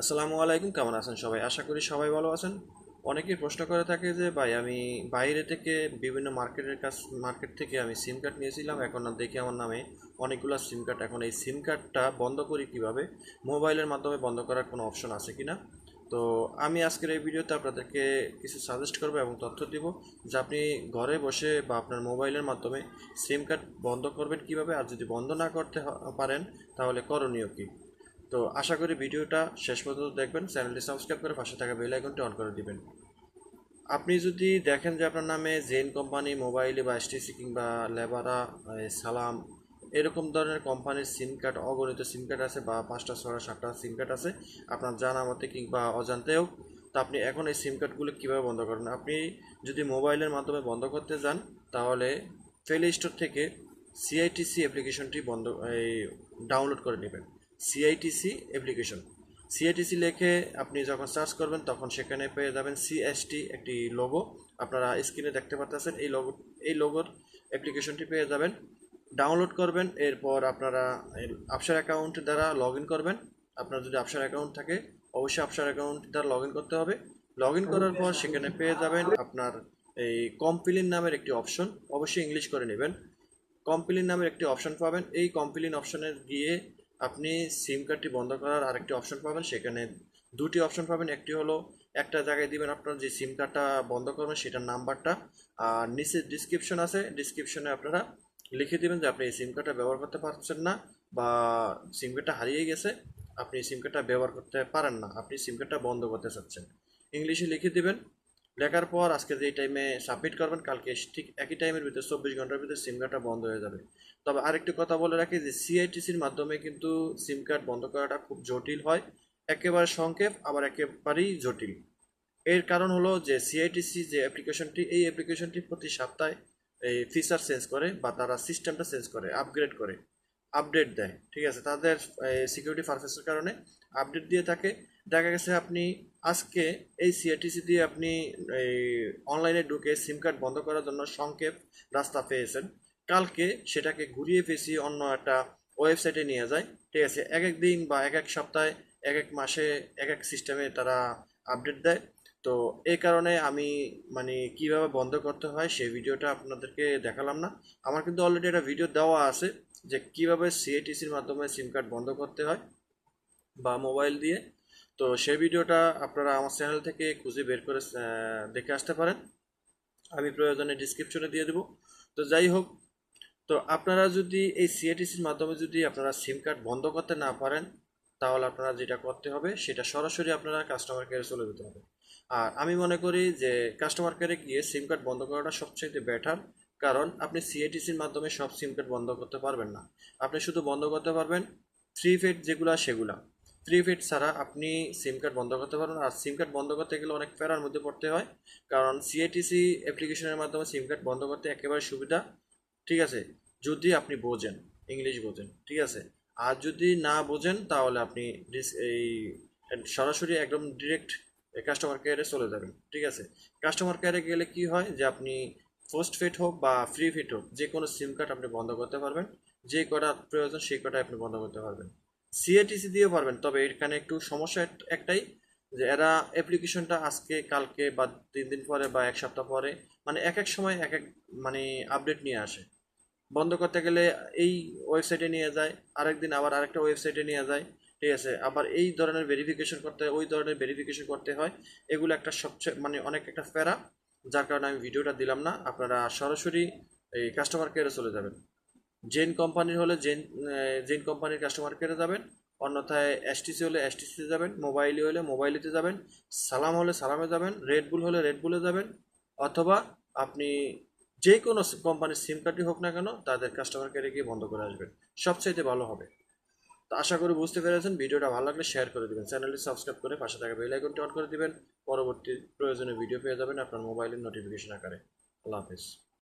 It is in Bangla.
আসসালামু আলাইকুম, কেমন আছেন সবাই? আশা করি সবাই ভালো আছেন। অনেকেই প্রশ্ন করে থাকে যে, ভাই, আমি বাইরে থেকে বিভিন্ন মার্কেটের কাছ, মার্কেট থেকে আমি সিম কার্ড নিয়েছিলাম, এখন দেখি আমার নামে অনেকগুলো সিম কার্ড এখন এই সিম কার্ডটা বন্ধ করি কীভাবে? মোবাইলের মাধ্যমে বন্ধ করার কোনো অপশন আছে কিনা? তো আমি আজকের এই ভিডিওতে আপনাদেরকে কিছু সাজেস্ট করব এবং তথ্য দিব যে, আপনি ঘরে বসে বা আপনার মোবাইলের মাধ্যমে সিম কার্ড বন্ধ করবেন কীভাবে? আর যদি বন্ধ না করতে পারেন, তাহলে করণীয় কী? তো আশা করি ভিডিওটা শেষ পর্যন্ত দেখবেন, চ্যানেলটি সাবস্ক্রাইব করে পাশে থাকা বেল আইকনটি অন করে দিবেন। আপনি যদি দেখেন যে আপনার নামে জেন কোম্পানি মোবাইলে বা এসটিসি কিংবা লেবারা সালাম এরকম ধরনের কোম্পানির সিম কার্ড অগণিত সিম কার্ড আছে বা পাঁচটা ছটা সাতটা সিম কার্ড আছে, আপনার জানা মতে কিংবা অজান্তেও তা আপনি এখন এই সিম কার্ডগুলো কীভাবে বন্ধ করেন? আপনি যদি মোবাইলের মাধ্যমে বন্ধ করতে যান, তাহলে প্লে স্টোর থেকে সিআইটিসি অ্যাপ্লিকেশনটি বন্ধ, এই ডাউনলোড করে নেবেন। সিআইটিসি অ্যাপ্লিকেশন সিআইটিসি লেখে আপনি যখন সার্চ করবেন, তখন সেখানে পেয়ে যাবেন সিএসটি একটি লোগো আপনারা স্ক্রিনে দেখতে পাচ্ছেন এই লোগো এই লোগোর অ্যাপ্লিকেশনটি পেয়ে যাবেন। ডাউনলোড করবেন, এরপর আপনারা আপসার অ্যাকাউন্ট দ্বারা লগ করবেন। আপনার যদি আপসার অ্যাকাউন্ট থাকে, অবশ্যই আপসার অ্যাকাউন্ট দ্বারা লগ করতে হবে। লগ করার পর সেখানে পেয়ে যাবেন আপনার এই কমপ্লিন নামের একটি অপশন অবশ্যই ইংলিশ করে নেবেন। কমপ্লিন নামের একটি অপশন পাবেন। এই কমপ্লিন অপশনে গিয়ে আপনি সিম কার্ডটি বন্ধ করার আরেকটি অপশন পাবেন। সেখানে দুটি অপশন পাবেন। একটি হলো একটা জায়গায় দিবেন আপনার যে সিম কার্ডটা বন্ধ করবেন, সেটার নাম্বারটা আর নিচে ডিসক্রিপশন আছে। ডিসক্রিপশনে আপনারা লিখে দিবেন যে আপনি এই সিম কার্ডটা ব্যবহার করতে পারছেন না বা সিম কার্ডটা হারিয়ে গেছে। আপনি সিম কার্ডটা ব্যবহার করতে পারেন না। আপনি সিম কার্ডটা বন্ধ করতে চাচ্ছেন। ইংলিশে লিখে দিবেন লেখার পর আজকে যে টাইমে সাবমিট করবেন, কালকে ঠিক একই টাইমের ভিতরে চব্বিশ ঘণ্টার ভিতরে সিম কার্ডটা বন্ধ হয়ে যাবে। তবে আরেকটি কথা বলে রাখি যে সিআইটিসির মাধ্যমে কিন্তু সিম কার্ড বন্ধ করাটা খুব জটিল হয়। একেবারে সংক্ষেপ, আবার একেবারেই জটিল। এর কারণ হলো যে সিআইটিসি যে অ্যাপ্লিকেশনটি এই অ্যাপ্লিকেশনটি প্রতি সপ্তাহে এই ফিচার চেঞ্জ করে বা তারা সিস্টেমটা চেঞ্জ করে আপগ্রেড করে আপডেট দেয়। ঠিক আছে? তাদের সিকিউরিটি পারপাসের কারণে আপডেট দিয়ে থাকে। দেখা গেছে আপনি আজকে এই সিআরটিসি দিয়ে আপনি এই অনলাইনে ঢুকে সিম কার্ড বন্ধ করার জন্য সংক্ষেপ রাস্তা পেয়েছেন। কালকে সেটাকে ঘুরিয়ে পেঁচিয়ে অন্য একটা ওয়েবসাইটে নিয়ে যায়। ঠিক আছে, এক এক দিন বা এক এক সপ্তাহে, এক এক মাসে, এক এক সিস্টেমে তারা আপডেট দেয়। তো এই কারণে আমি মানে কীভাবে বন্ধ করতে হয় সেই ভিডিওটা আপনাদেরকে দেখালাম না। আমার কিন্তু অলরেডি একটা ভিডিও দেওয়া আছে যে কীভাবে সিএটিসির মাধ্যমে সিম কার্ড বন্ধ করতে হয় বা মোবাইল দিয়ে। তো সেই ভিডিওটা আপনারা আমার চ্যানেল থেকে খুঁজে বের করে দেখে আসতে পারেন। আমি প্রয়োজনে ডিসক্রিপশনে দিয়ে দেবো। তো যাই হোক, তো আপনারা যদি এই সিএটিসির মাধ্যমে যদি আপনারা সিম কার্ড বন্ধ করতে না পারেন, তাহলে আপনারা যেটা করতে হবে, সেটা সরাসরি আপনারা কাস্টমার কেয়ারে চলে যেতে হবে। আর আমি মনে করি যে কাস্টমার কেয়ারে গিয়ে সিম কার্ড বন্ধ করাটা সবচেয়ে বেটার কারণ আপনি সিএটিসির মাধ্যমে সব সিম কার্ড বন্ধ করতে পারবেন না। আপনি শুধু বন্ধ করতে পারবেন থ্রি ফিট যেগুলা, সেগুলা। থ্রি ফিট ছাড়া আপনি সিম কার্ড বন্ধ করতে পারবেন। আর সিম কার্ড বন্ধ করতে গেলে অনেক প্যারার মধ্যে পড়তে হয়। কারণ সিএটিসি অ্যাপ্লিকেশনের মাধ্যমে সিম কার্ড বন্ধ করতে একেবারে সুবিধা। ঠিক আছে? যদি আপনি বোঝেন ইংলিশ বোঝেন, ঠিক আছে? আর যদি না বোঝেন, তাহলে আপনি এই সরাসরি একদম ডিরেক্ট কাস্টমার কেয়ারে চলে যাবেন। ঠিক আছে? কাস্টমার কেয়ারে গেলে কি হয় যে, আপনি পোস্ট ফিট হোক বা ফ্রি ফিট হোক, যে কোনো সিম কার্ড আপনি বন্ধ করতে পারবেন। যে কটা প্রয়োজন, সেই কটা আপনি বন্ধ করতে পারবেন। সিএটিসি দিয়ে পারবেন। তবে এখানে একটু সমস্যা একটাই যে এরা অ্যাপ্লিকেশনটা আজকে, কালকে বা তিন দিন পরে বা এক সপ্তাহ পরে মানে এক এক সময় এক এক মানে আপডেট নিয়ে আসে। বন্ধ করতে গেলে এই ওয়েবসাইটে নিয়ে যায়, আরেকদিন আবার আরেকটা ওয়েবসাইটে নিয়ে যায়, ঠিক আছে? আবার এই ধরনের ভেরিফিকেশন করতে, ওই ধরনের ভেরিফিকেশন করতে হয়, এগুলো একটা সবচেয়ে মানে অনেক একটা প্যারা যার কারণে আমি ভিডিওটা দিলাম না, আপনারা সরাসরি এই কাস্টমার কেয়ারে চলে যাবেন। জেন কোম্পানির হলে জেন জেন কোম্পানির কাস্টমার কেয়ারে যাবেন, অন্যথায় এসটিসি হলে এসটিসিতে যাবেন মোবাইলে হলে মোবাইলেতে যাবেন, সালাম হলে সালামে যাবেন রেডবুল হলে রেডবুলে যাবেন, অথবা আপনি যে কোনো কোম্পানির সিম কার্ডই হোক না কেন, তাদের কাস্টমার কেয়ারে গিয়ে বন্ধ করে আসবেন। সবচাইতে ভালো হবে। তো আশা করি বুঝতে পেরেছেন, ভিডিওটা ভালো লাগলে শেয়ার করে দিবেন। চ্যানেলটি সাবস্ক্রাইব করে পাশে থাকা বেল আইকনটি অন করে দিবেন। পরবর্তী প্রয়োজনীয় ভিডিও পেয়ে যাবেন আপনার মোবাইলের নোটিফিকেশন আকারে। আল্লাহ হাফিজ।